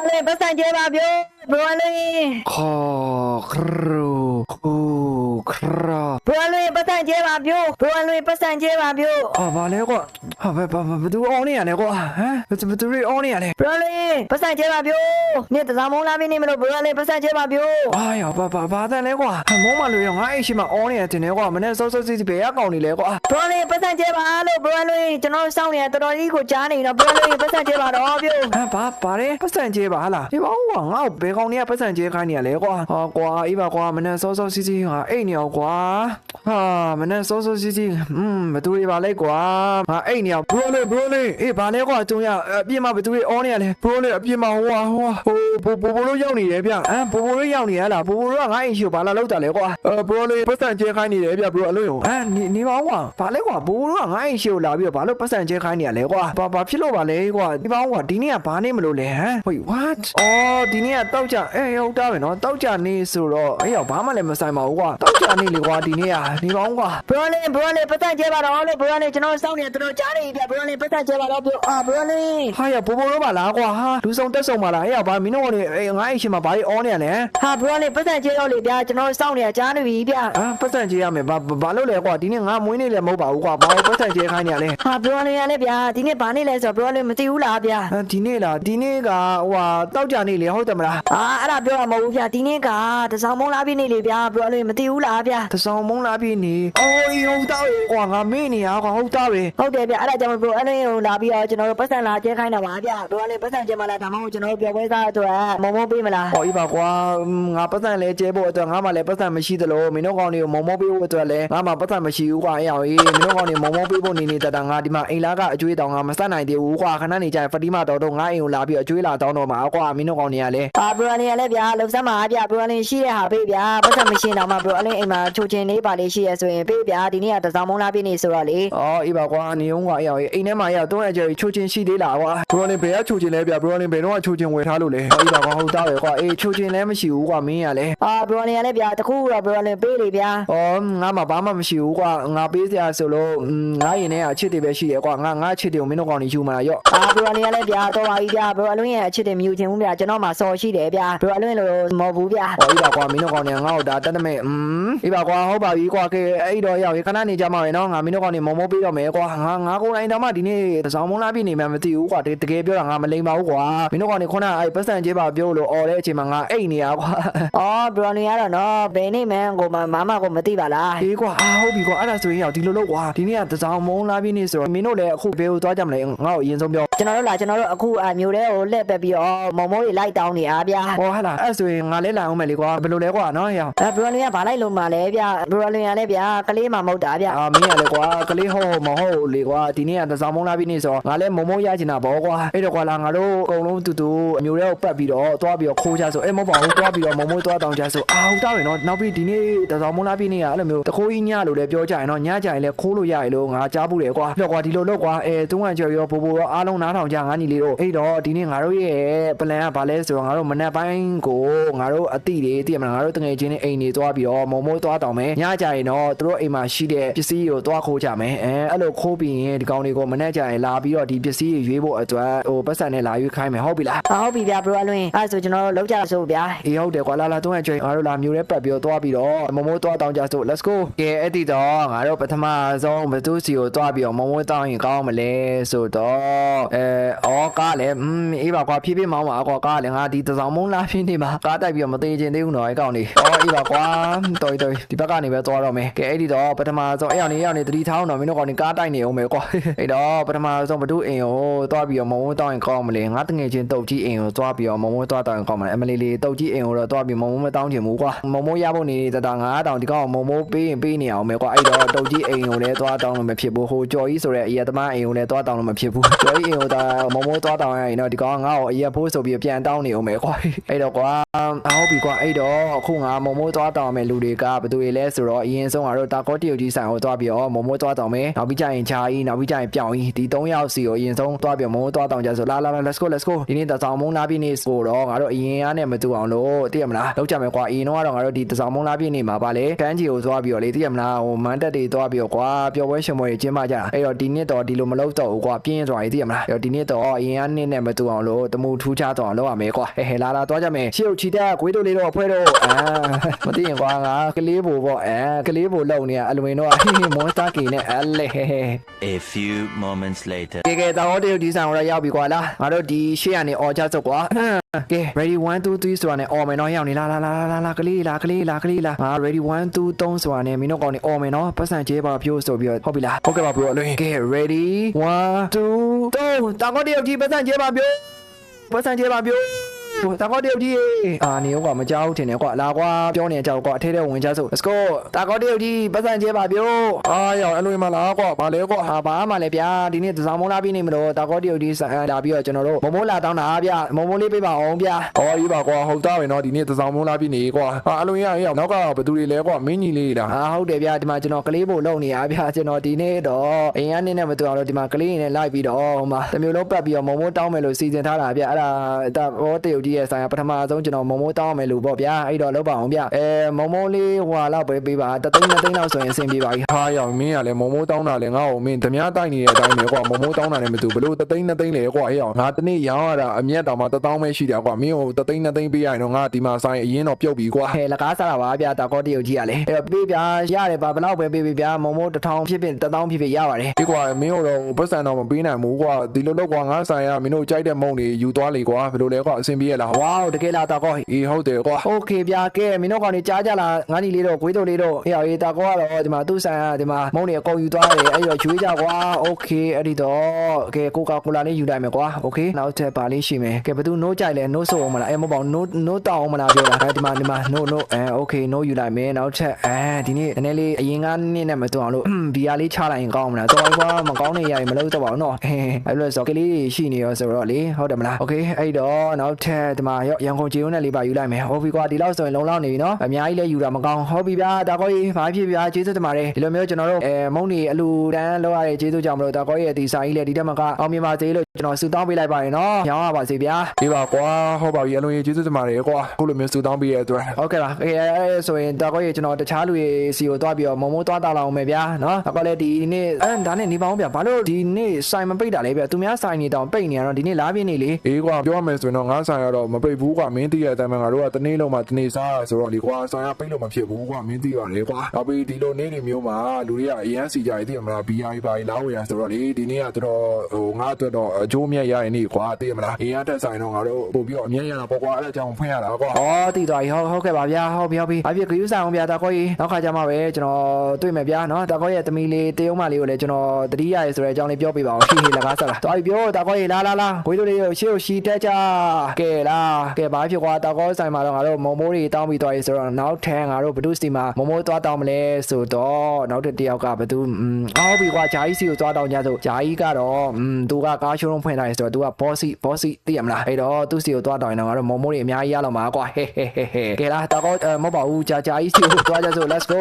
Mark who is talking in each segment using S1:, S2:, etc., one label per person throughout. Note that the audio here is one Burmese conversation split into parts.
S1: 我来把三姐吧，表ဘရိုလေးပတ်စံကျဲပါဗျိုဘရိုလေး
S2: ခေါ်ခရုခုခရာ
S1: ဘရိုလေးပတ်စံကျဲပါဗျိုဘရိုလေးပတ်စံကျဲပါဗျို
S2: ဟာဘာလဲကွာဟာဘယ်ဘာဘသူအောင်းနေရလဲကွာဟမ်ဘသူဘသူရီအောင်းနေရလဲ
S1: ဘရိုလေးပတ်စံကျဲပါဗျိုနေ့တစားမုံလာပြီနေမလို့ဘရိုလေးပတ်စံကျဲပါဗျို
S2: အာရဘာဘာဘာတန်လဲကွာမုံမလို့ရငါအိတ်ရှိမှအောင်းနေရတင်နေကွာမနေ့စောစောစီးစီးဘယ်ရကောင်နေလဲကွာ
S1: ဘရိုလေးပတ်စံကျဲပါလို့ဘရိုလေးကျွန်တော်စောင့်နေတော်တော်ကြီးကိုကြားနေတော့ဘရိုလေးပတ်စံကျဲပါတော့ဗျို
S2: ဟမ်ဘာဘာလဲပတ်စံကျေးပါဟာလားဒီဘောင်းကွာငါ့ကိုဘယ်ကောင်နေရပတ်စံကျေးခိုင်းနေရလဲကွာဟာကွာအေးပါကွာမနေ့စောစောစီးစီးဟာအိတ်နေအောင်ကွာဟာမနေ့စောစောစီးစီးอืมဘသူတွေပါလဲကွာဟာအိတ်နေအောင်ဘရိုလေးဘရိုလေးအေးဘာလဲကွာကျုံရအပြစ်မဘသူတွေအောင်းနေရလဲဘရိုလေးအပြစ်မဟိုဟာဟိုဟိုဘိုဘိုဘိုလို့ရောက်နေတယ်ဗျဟမ်ဘိုဘိုလို့ရောက်နေရလားဘိုဘိုလို့ကငါအိတ်ရှိကိုဘာလာလောက်တာလဲကွာအဲဘရိုလေးပတ်စံကျေးခိုင်းနေတယ်ဗျဘရိုအလို့ရောဟမ်နေနေပါကွာဘာလဲကွာဘိုဘိုလို့ကငါအိတ်ရှိကိုလာပြီးတော့ဘာလို့ပတ်စံကျေးခိုင်းနေရလဲကွာဘာဘာဖြစ်လို့ပါလဲကွာဒီပါကွာဒီနေ့ကဘာနေမလို့လဲဟမ် Wait what အော်ဒီနေ့ကတောက်ကြအေးဟုတ်တာပဲနော်တောက်ကြနေဆိုတော့အေးရောဘာမှလည်းမဆိုင်ပါဘူးကွာတောက်ကြနေလေကွာဒီနေ့ကနေပါဦးကွာ
S1: ဘရိုလေးဘရိုလေးပတ်စံကျဲပါတော့လို့ဘရိုလေးကျွန်တော်စောင့်နေတော်တော်ကြားနေပြီဗျဘရိုလေးပတ်စံကျဲပါတော့ဗျိုအာဘရိုလေး
S2: ဟာရပိုပိုလို့ပါလားကွာဟာလူဆောင်တက်ဆောင်ပါလားအေးရောဘာမင်းတို့ကလည်းအေးငါ့အိမ်ရှင်မှာဘာကြီးအောင်းနေရလဲ
S1: ဟာဘရိုလေးပတ်စံကျဲတော့လေဗျကျွန်တော်စောင့်နေကြားနေပြီဗျ
S2: အာပတ်စံကြေးရမယ်ဘာဘာလို့လဲကွာဒီနေ့ငါမွေးနေလည်းမဟုတ်ပါဘူးကွာဘာလို့ပတ်စံကြေးခိုင်းနေရလဲ
S1: ဟာဘရိုလေးရလဲဗျဒီနေ့ဘာနေလဲဆိုတော့ဘရိုလေးမသိဘူးလားဗျ
S2: အာဒီနေ့လားဒီနေ့ကဟိုဟာတောက်ကြနေလေဟုတ်တယ်မလား
S1: အာအဲ့ဒါပြောတာမဟုတ်ဘူးဗျဒီနေ့ကတစောင်းမုံလာပြီနေလေဗျဘရိုလေးမသိဘူးလားဗျ
S2: တဆောင်မုံလာပြီနေအော်အေးဟုတ်တာပဲကွာငါမေ့နေရကွာဟုတ်တာပဲ
S1: ဟုတ်တယ်ဗျအဲ့ဒါကြောင့်ဘရိုအဲ့လိုလာပြီးတော့ကျွန်တော်တို့ပတ်စံလာကျဲခိုင်းတာပါဗျဘရိုလေးပတ်စံကျဲမလားဒါမှမဟုတ်ကျွန်တော်တို့ပြောပွဲစားအတွက်မုံမုံပေးမလား
S2: ဟောအေးပါကွာငါပတ်စံလဲကျဲဖို့အတွက်ငါမှလည်းပတ်စံမရှိသလိုမင်းတို့ကောင်တွေကိုမုံမောပေးဖို့အတွက်လည်းငါမှပတ်စံမရှိဘူးကွာအေးအောင်အေးမင်းတို့ကောင်တွေမုံမောပေးဖို့နေနေတတငါဒီမှာအိမ်လာကအကျွေးတောင်ငါမစနိုင်သေးဘူးကွာခဏနေကြဖတီမာတော်တို့ငါအိမ်ကိုလာပြီးအကျွေးလာတောင်းတော့မှာကွာမင်းတို့ကောင်တွေကလည်း
S1: အာဘရိုလေးရလဲဗျလှုပ်စမ်းပါဗျဘရိုလေးရှိတဲ့ဟာပေးဗျပတ်စံမရှိတော့မှဘရိုအလေးအိမ်မှာချိုချင်လေးပါလေးရှိရဆိုရင်ပေးဗျဒီနေ့ကတစောင်းမုံလာပြီနေဆိုတော့လေ
S2: အော်အေးပါကွာနေအောင်ကွာအေးအောင်အေးအိမ်ထဲမှာရောက်တော့အကျယ်ချိုချင်းရှိသေးလားကွာဘရိုလင်ဘယ်ကချိုချင်းလဲဗျဘရိုလင်ဘယ်တော့ချိုချင်းဝယ်ထားလို့လဲအေးပါကွာဟုတ်တာပဲကွာအေးချိုချင်းလည်းမရှိဘူးကွာမင်းရလဲ
S1: အာဘရိုလေးရလဲဗျတခုတော့ဘရိုလေးပေးလေဗျ
S2: အော်ငါမှဘာမှမရှိဘူးကွာငါပေးစရာဆိုလို့ငါရင်ထဲအချစ်တွေပဲရှိတယ်ကွာငါငါအချစ်တွေကိုမင်းတို့ကောင်တွေယူမှာရော့
S1: အာဘရိုလေးရလဲဗျတော့ပါပြီဗျဘရိုအလွင်းရဲ့အချစ်တွေမြူချင်ဘူးဗျကျွန်တော်မှစော်ရှိတယ်ဗျဘရိုအလွင်းလို့မဟုတ်ဘူးဗျ
S2: ။ဟောအေးပါကွာမင်းတို့ကောင်နေငါ့ကိုဒါတက်တမဲ့อืมအေးပါကွာဟုတ်ပါပြီကွာကဲအဲ့တော့ရောက်ခဏနေကြမှာပဲနော်ငါမင်းတို့ကောင်နေမုံမိုးပေးတော့မယ်ကွာငါငါကိုယ်တိုင်တော့မှဒီနေ့တစောင်းမုံလာပြနေမှမသိဘူးကွာတကယ်ပြောတာငါမလိမ်ပါဘူးကွာမင်းတို့ကောင်နေခုနအဲ့ပတ်စံကျေးပါပြောလို့អော်တဲ့အချိန်မှာငါအိတ်နေရကွာ
S1: အော်ဘရိုလေးရတော့နော်ဘယ်နေမှန်းကိုမမမကိုမသိပါလား
S2: အေးကွာအာဟုတ်ပြီကွာအဲ့ဒါဆိုရင်ရောက်ဒီလိုလို့ကွာဒီနေ့ကတစောင်းမုံလာပြနေဆိုတော့မင်းတို့လည်းအခုဘယ်ကိုသွားကြမလဲငါ့ကိုအရင်ဆုံးပြော
S1: ကျွန်တော်တို့လာကျွန်တော်တို့အခုအမျိုးတဲ့ကိုလှည့်ပက်ပြီးတော့မုံမိုးတွေလိုက်တောင်းနေအားဗျာ
S2: ဟောဟာလားအဲ့ဆိုရင်ငါလည်းလာအောင်မယ်လေကွာဘယ်လိုလဲကွာနော်ဟော
S1: အဲဘရိုလေးကဘာလိုက်လို့မှလဲဗျဘရိုလေးရလဲဗျကလေးမှမဟုတ်တာဗျ
S2: အာမင်းရလေကွာကလေးဟောမဟုတ်လေကွာဒီနေ့ကတစောင်းမုံလာပြနေဆိုတော့ငါလည်းမုံမုံရချင်တာပေါ့ကွာအဲ့တော့ကွာလာငါတို့အကုန်လုံးတူတူအမျိုးတွေကိုပတ်ပြီးတော့သွားပြီးတော့ခိုးကြဆိုအဲ့မဟုတ်ပါဘူးသွားပြီးတော့မုံမုံသွားတောင်းကြဆိုအာဟုတ်တာပဲနော်နောက်ပြီးဒီနေ့တစောင်းမုံလာပြနေရအဲ့လိုမျိုးတခိုးကြီးညလို့လည်းပြောကြရင်နော်ညကြရင်လည်းခိုးလို့ရရလို့ငါကြားဘူးတယ်ကွာပြောကွာဒီလိုလို့ကွာအဲတုံးကကြော်ရောဘိုးဘိုရောအားလုံးနားထောင်ကြငါညီလေးတို့အဲ့တော့ဒီနေ့ငါတို့ရဲ့ပလန်ကဘာလဲဆိုတော့ငါတို့မနက်ပိုင်းကိုငါတို့အတိတွေသိရမလားငါတို့တငယ်ချင်းတွေအိမ်တွေသွားပြီးတော့မုံမိုးသွားတောင်းမယ်ညကြရင်တော့သူတို့အိမ်မှာရှိတဲ့ပစ္စည်းကိုသွားခိုးကြမယ်အဲအဲ့လိုခိုးပြီးရင်ဒီကောင်တွေကိုမနက်ကြရင်လာပြီးတော့ဒီပစ္စည်းတွေရွေးဖို့အတွက်ဟိုပတ်စံနဲ့လာရွေးခိုင်းမယ်ဟုတ်ပြီလား
S1: ဟုတ်ပြီဗျဘရိုအလွင်းအဲဆိုကျွန်တော်တို့လောက်ကြဆိုဗျာ
S2: အေးဟုတ်တယ်ကွာလာလာတုံးအကျွေးငါတို့လာမျိုးရဲပတ်ပြီးတော့သွားပြီးတော့မမိုးသွားတောင်းကြဆို let's go ကဲအဲ့ဒီတော့ငါတို့ပထမဆုံးဘသူစီကိုသွားပြီးတော့မမိုးတောင်းရင်ကောင်းမလဲဆိုတော့အဲအော်ကားလည်းอืมအေးပါကွာဖြည်းဖြည်းမောင်းပါကွာကားလည်းငါဒီတစောင်းမုံလာဖြင်းနေမှာကားတိုက်ပြီးတော့မသေးချင်သေးဘူးနော်အဲ့ကောင်လေးအော်အေးပါကွာတော်တော်ဒီဘက်ကနေပဲသွားတော့မယ်ကဲအဲ့ဒီတော့ပထမဆုံးအဲ့အောင်နေအောင်နေတတိထောင်းတော့မင်းတို့ကောင်နေကားတိုက်နေအောင်မယ်ကွာအဲ့တော့ပထမဆုံးဘသူအိမ်ကိုသွားပြီးတော့မမိုးတောင်းရင်ကောင်းမလဲငါတငယ်ချင်းတုတ်ကြီးအိမ်ကိုသွားပြီးတော့မမိုးသွားတောင်းရင်ကောင်းမလဲအမလီလေးတုတ်ကြီးအိမ်ကိုတော့သွားပြီးမမိုးမတောင်းချင်ဘူးကွာမမိုးရဖို့နေတတာငါတောင်းဒီကောင်မမိုးပေးရင်ပေးနေအောင်မယ်ကွာအဲ့တော့တုတ်ကြီးအိမ်ကိုလည်းသွားတောင်းလို့မဖြစ်ဘူးဟိုကြော်ကြီးဆိုတဲ့အရာသမားအိမ်ကိုလည်းသွားတောင်းလို့မဖြစ်ဘူးကြော်ကြီးအိမ်ကိုဒါမမိုးသွားတောင်းရရင်တော့ဒီကောင်ငါ့ကိုအရာဖိုးဆိုပြီးပြန်တောင်းနေအောင်မယ်ကွာအဲ့တော့ကွာအဟုတ်ပြီကွာအဲ့တော့အခုငါမမိုးသွားတောင်းမယ်လူတွေကဘယ်သူတွေလဲဆိုတော့အရင်ဆုံးကတော့တာကောတရုတ်ကြီးဆိုင်ကိုသွားပြီးတော့မမိုးသွားတောင်းမယ်နောက်ပြီးကြရင်ချာကြီးနောက်ပြီးကြရင်ပြောင်းကြီးဒီ၃ယောက်စီကိုအရင်ဆုံးသွားပြီးမမိုးသွားတောင်းကြဆိုလာလာလာ let's go let's go ဒီနေ့တဆောင်မုံလာပြည့်နေ့ဆိုတော့ငါတို့အရင်အားနဲ့မတူအောင်လို့သိရမလားလောက်ကြမယ်ကွာအရင်တော့ကတော့ငါတို့ဒီတဆောင်မုံလာပြည့်နေ့မှာပါလေကန်းကြီးကိုသွားပြီးတော့လေသိရမလားဟိုမန်တက်တွေသွားပြီးတော့ကွာပျော်ပွဲရှင်ပွဲတွေကျင်းပကြတာအဲ့တော့ဒီနှစ်တော့ဒီလိုမလုပ်တော့ဘူးကွာပြင်းသွားပြီသိရမလားအဲ့တော့ဒီနေ့တော့အရင်ကနေ့နဲ့မတူအောင်လို့တမူထူးခြားတော့အောင်လုပ်ရမယ်ကွာဟဲဟဲလာလာသွားကြမယ်ရှေ့ကိုချီတက်ခွေးတို့လေးတော့ဖွဲတော့အာမသိရင်ကွာငါကလေးဘူပေါ့အဲကလေးဘူလုံနေရအလွင်တော့ဟင်းဟင်းမွန်စတာကီနဲ့အလဲဟဲဟဲ
S3: A few moments later.
S2: ကဲကဲတောင်းတရုတ်ဒီဆောင်တော့ရောက်ပြီကွာလားငါတို့ဒီရှေ့ကနေអော်ကြစုပ်ကွာ ကဲ ready 1 2 3ဆိုတာနဲ့អော်မယ်နော်ရောက်နေလာလာလာလာလာကလေးလာကလေးလာကလေးလာငါ ready 1 2 3ဆိုတာနဲ့မင်းတို့ကောင်နေអော်မယ်နော်ပတ်စံကျဲပါပြိုးဆိုပြီးတော့ဟုတ်ပြီလားဟုတ်ကဲ့ပါဘရိုအလွင်ကဲ ready 1 2 3တောင်းတရုတ်ဒီပတ်စံကျဲပါပြိုးပတ်စံကျဲပါပြိုး တာကောတရုတ်ကြီးအာနေရောကမကြောက်ထင်တယ်ကွာလာကွာပြောနေကြောက်ကွာအထဲထဲဝင်ကြစို့ let's go တာကောတရုတ်ကြီးပတ်စံကျဲပါပြိုးအာရောက်အလွင်မလားကွာဘာလဲကွာဟာဘာမှလည်းဗျာဒီနေ့တစောင်းမုံလာပြီးနေမလို့တာကောတရုတ်ကြီးဆန်လာပြီးတော့ကျွန်တော်တို့မမိုးလာတောင်းတာဗျမမိုးလေးပေးပါအောင်ဗျ။
S4: အော်ကြီးပါကွာဟုတ်သားပဲနော်ဒီနေ့တစောင်းမုံလာပြီနေကွာ။ဟာအလွန်ရရနောက်ကဘသူတွေလဲကွာမင်းကြီးလေးလား
S2: အာဟုတ်တယ်ဗျဒီမှာကျွန်တော်ကလေးဖို့လုံနေရဗျကျွန်တော်ဒီနေ့တော့အရင်ကနေနဲ့မတူအောင်လို့ဒီမှာကလေးနေနဲ့လိုက်ပြီးတော့ဟိုမှာတစ်မျိုးလုံးပတ်ပြီးတော့မမိုးတောင်းမယ်လို့စီစဉ်ထားတာဗျအဲ့ဒါဒါဘောတရုတ်ကြီးရဲ့ဆိုင်ကပထမဆုံးကျွန်တော်မမိုးတောင်းမယ်လို့ပေါ့ဗျာအဲ့တော့လောက်ပါအောင်ဗျအဲမမိုးလေးဟွာလောက်ပဲပေးပါတသိန်းနှစ်သိန်းလောက်ဆိုရင်အဆင်ပြေပါပြီ။
S4: ဟာရောက်မင်းကလည်းမုံမိုးတောင်းတာလဲငါ့ကိုမင်းဓမြတိုက်နေတဲ့အတိုင်းပဲကွာမုံမိုးတောင်းတာလည်းမတူဘလို့တသိန်းနှစ်သိန်းလဲကွာဟဲ့အောင်ငါတနေ့ရောင်းရတာအမျက်တောင်မှတသောင်းပဲရှိတယ်ကွာမင်းကိုတသိန်းနှစ်သိန်းပေးရရင်တော့ငါဒီမှာဆိုင်အရင်တော့ပြုတ်ပြီကွာ
S2: ဟဲလကားစားတာပါဗျာတာကောတရုတ်ကြီးကလည်းအဲ့တော့ပေးဗျာရတယ်ပါဘလောက်ပဲပေးပေးဗျာမမိုးတစ်ထောင်ဖြစ်ဖြစ်တစ်သောင်းဖြစ်ဖြစ်ရပါတယ်
S4: ဒီကွာမင်းတို့ပတ်စံတော့မပေးနိုင်ဘူးကွာဒီလိုတော့ကွာငါဆိုင်ကမင်းတို့ကြိုက်တဲ့မုံတွေယူသွားလေကွာဘယ်လိုလဲကွာအဆင်ပြေရလား
S2: ဝေါတကယ်လားတာကော
S4: အေးဟုတ်တယ်ကွာ
S2: โอเคဗျာကဲမင်းတို့ကောင်နေကြားကြလားငါးညီလေးတို့ဂွေးတို့လေးတို့ဟေ့အေးတာကောကတော့ဒီမှာသူ့ဆိုင်ကဒီမှာမုံနေအကုန်ယူသွားတယ်အဲ့တော့ရွေးကြကွာโอเคအဲ့ဒီတော့ကဲကိုကာကိုလာလေးယူလိုက်မယ်ကွာโอเคနောက်ထပ်ပါလေးရှိမယ်ကဲဘသူ no ကြိုက်လဲ no ဆိုအောင်မလားအဲ့မဟုတ်ပါဘူး no no တောင်းအောင်မလားပြောတာအဲဒီမှာဒီမှာ no no အဲโอเค no ယူလိုက်မယ်နောက်ထပ်အဲဒီနေ့နည်းနည်းလေးအရင်ကနေ့နဲ့မတူအောင်လို့ဘီယာလေးချလိုက်ရင်ကောင်းမလားတော်ကွာမကောင်းနေရရင်မလုပ်တော့ပါဘူးနော်အဲ့လိုဆိုကလေးတွေရှိနေရောဆိုတော့လေဟုတ်တယ်မလားโอเคအဲ့တော့နောက်ထပ် ်ဒီမှာရောရန်ကုန်ကျေးုံနဲ့လေးပါယူလိုက်မယ်ဟုတ်ပြီကွာဒီလောက်ဆိုရင်လုံလောက်နေပြီနော်အများကြီးလဲယူတာမကောင်းဟုတ်ပြီဗျာတာကောကြီးဘာဖြစ်ဗျာကျေးဇူးတင်ပါတယ်ဒီလိုမျိုးကျွန်တော်တို့အဲမုံနေအလူတန်းလောက်ရတဲ့ကျေးဇူးကြောင့်မလို့တာကောကြီးရဲ့ဒီစာကြီးလဲဒီတက်မကအောင်မြင်ပါစေလို့ကျွန်တော်ဆုတောင်းပေးလိုက်ပါရနော်ရောင်းရပါစေဗျာ
S4: ဒီပါကွာဟုတ်ပါပြီအလွန်ကြီးကျေးဇူးတင်ပါတယ်ကွာအခုလိုမျိုးစူတောင်းပေးရတဲ့အတွက်
S2: ဟုတ်ကဲ့ပါအဲအဲဆိုရင်တာကောကြီးကျွန်တော်တခြားလူတွေစီကိုတွားပြီးတော့မုံမိုးတွားတာလောက်အောင်မယ်ဗျာနော်တာကောလည်းဒီနေ့အဲဒါနဲ့နေပါအောင်ဗျာဘာလို့ဒီနေ့ဆိုင်မပိတ်တာလဲဗျာသူများဆိုင်နေတောင်ပိတ်နေရတော့ဒီနေ့လာပြင်းနေလေ
S4: အေးကွာပြောရမယ်ဆိုရင်တော့ငါဆိုင်ရတော့မပိတ်ဘူးကွာမင်းသိရတဲ့အတိုင်းပဲငါတို့ကတနေ့လုံးမှတနေ့စားရဆိုတော့လေကွာဆိုင်ရပိတ်လို့မဖြစ်ဘူးကွာမင်းသိရတယ်ကွာနောက်ပြီးဒီလိုနေ့တွေမျိုးမှာလူတွေကအရန်စီကြရသိရမလား BI ပါလာဝယ်ရဆိုတော့လေဒီနေ့ကတော်တော်ဟိုငါအတွက်တော့အကျိုးမြတ်ရရင်နေကွာသိရမလားအရင်ကတက်ဆိုင်တော့ငါတို့ပို့ပြီးတော့အမြတ်ရတာပေါ့ကွာအဲ့ဒါကြောင့်ဖွင့်ရတာကွာ။
S2: အော်တည်သွားပြီဟုတ်ဟုတ်ကဲ့ပါဗျာဟုတ်ပြီဟုတ်ပြီ။အပြည့်ဂယူးဆိုင်အောင်ဗျာတာကောကြီးနောက်ခါကျမှပဲကျွန်တော်တွေ့မယ်ဗျာနော်တာကောရဲ့သမီးလေးတေးုံမလေးကိုလည်းကျွန်တော်တတိယရဲဆိုတဲ့အကြောင်းလေးပြောပြပါအောင်ဟိဟိလကားဆက်လာ။သွားပြီပြောတာကောကြီးလာလာလာခွေးတို့လေးကိုရှေ့ကိုရှီတက်ကြ။ကဲတယ်လားကဲဘာဖြစ်ကွာတာကောဆိုင်မှာတော့ငါတို့မုံမိုးတွေတောင်းပြီးသွားပြီဆိုတော့နောက်ထန်ငါတို့ဘဒုစီမှာမုံမိုးသွားတောင်းမလဲဆိုတော့နောက်တစ်တယောက်ကဘသူအောက်ပြီကွာဂျာကြီးစီကိုသွားတောင်းကြဆိုဂျာကြီးကတော့သူကကားရှိုးရုံးဖွင့်ထားတယ်ဆိုတော့သူကဘောစီဘောစီသိရမလားအဲ့တော့သူ့စီကိုသွားတောင်းရင်တော့ငါတို့မုံမိုးတွေအများကြီးရလောက်မှာကွာဟဲဟဲဟဲဟဲကဲလားတာကောမဟုတ်ပါဘူးဂျာဂျာကြီးစီကိုသွားကြဆို let's go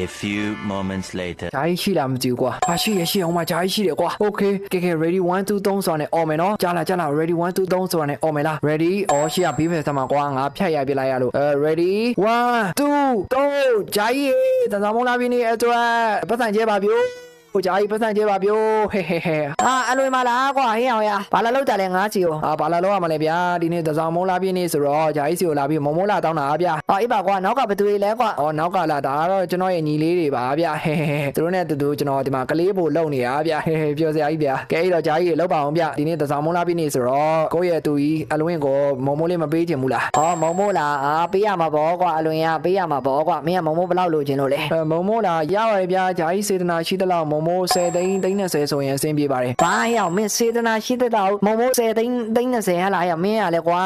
S3: a few moments later
S2: ဂျာကြီးရှိလားမကြည့်ကွာဘာရှိရရှိအောင်မဂျာကြီးရှိတယ်ကွာ okay ကဲကဲ ready 1 2 3ဆိုတာနဲ့អော်မယ်နော်ကြားလားကြားလား ready 1 2 3ဆိုတာနဲ့អော်မယ်လား ready အော်ရှိရဘေးဖက်သမားကွာငါဖြတ်ရပြလိုက်ရလို့အဲ ready 1 2 3ဂျာကြီးတန်ဆောင်မုံလာပြီနေအတွက်ပတ်စံကျဲပါဗျို့ ဟိုဂျာကြီးပတ်စံကျဲပါဗျို့ဟဲဟဲဟဲအာအလွယ်မလားကွာဟေးအောင်ရဘာလာလောက်ကြလဲငါးချီကိုအာဘာလာလောက်ရမလဲဗျာဒီနေ့တန်ဆောင်မုံလာပြီနေဆိုတော့ဂျာကြီးစီကိုလာပြီးမုံမုံလာတောင်းတာဗျာအော်အေးပါကွာနောက်ကဘယ်သူတွေလဲကွာအော်နောက်ကလာဒါကတော့ကျွန်တော်ရဲ့ညီလေးတွေပါဗျာဟဲဟဲသူတို့နဲ့တူတူကျွန်တော်ဒီမှာကလေးဖို့လုံနေတာဗျာဟဲဟဲပြောစရာကြီးဗျာကဲအဲ့တော့ဂျာကြီးလောက်ပါအောင်ဗျာဒီနေ့တန်ဆောင်မုံလာပြီနေဆိုတော့ကိုယ့်ရဲ့သူကြီးအလွင်ကိုမုံမုံလေးမပေးချင်ဘူးလားအော်မုံမုံလာအာပေးရမှာပေါ့ကွာအလွင်ကပေးရမှာပေါ့ကွာမင်းကမုံမုံဘယ်လောက်လိုချင်လို့လဲအဲမုံမုံလာရပါတယ်ဗျာဂျာကြီးစေတနာရှိသလောက်မုံမုံ10သိန်းသိန်း30ဆိုရင်အဆင်ပြေပါတယ်ဘာရောက်မင်းစေတနာရှိသလောက်မုံမုံ10သိန်းသိန်း30ဟလာရောက်မင်းကလည်းကွာ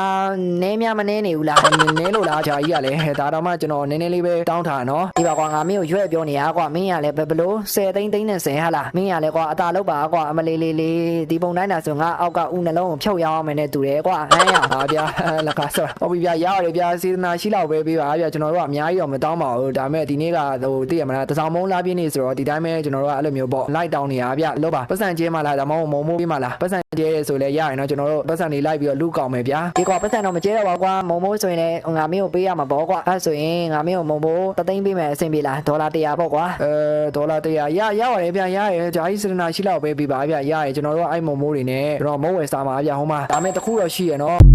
S2: နည်းများမနည်းနေဘူးလားနည်းလို့လားဂျာကြီးကလည်းဟဲ့ဒါတော့မှကျွန်တော်နည်းနည်းလေးပဲတောင်းတာနော်ဒီပါကွာငါမင်းကိုရွက်ပြောနေရကွာမင်းကလည်းဘယ်ဘလို့10သိန်းသိန်း30ဟလာမင်းကလည်းကွာအသာလောက်ပါကွာအမလေးလေးလေးဒီပုံတိုင်းတာဆိုငါအောက်ကဥနှလုံးကိုဖြုတ်ရအောင်မယ်နဲ့တူတယ်ကွာဟမ်းရပါဗျာလက်ကားဆောဟုတ်ပြီဗျာရရတယ်ဗျာစေတနာရှိလောက်ပဲပေးပါဗျာကျွန်တော်တို့ကအများကြီးတော့မတောင်းပါဘူးဒါပေမဲ့ဒီနေ့ကဟိုသိရမလားတစောင်းမုံလာပြင်းနေဆိုတော့ဒီတိုင်းပဲကျွန်တော်တို့ကအဲ့လိုမျိုးမျိုးပေါ့လိုက်တောင်းနေရဗျလို့ပါပတ်စံကျဲမှလားဒါမှမဟုတ်မုံမိုးပေးမှလားပတ်စံကျဲရဲဆိုလဲရရင်တော့ကျွန်တော်တို့ပတ်စံတွေလိုက်ပြီးတော့လူကောင်းမယ်ဗျာ
S1: ဒီကွာပတ်စံတော့မကျဲတော့ပါကွာမုံမိုးဆိုရင်လည်းငါမင်းကိုပေးရမှာပေါ့ကွာအဲ့ဆိုရင်ငါမင်းကိုမုံမိုးတသိန်းပေးမယ်အဆင်ပြေလားဒေါ်လာ100ပေါ့ကွာ
S2: အဲဒေါ်လာ100ရရပါတယ်ဗျရရဲဂျာကြီးစရနာရှိလောက်ပဲပြပါဗျရရဲကျွန်တော်တို့အဲ့မုံမိုးတွေနဲ့ကျွန်တော်မုံဝယ်စားမှာဗျဟိုမှာဒါမဲ့တစ်ခုတော့ရှိရနော်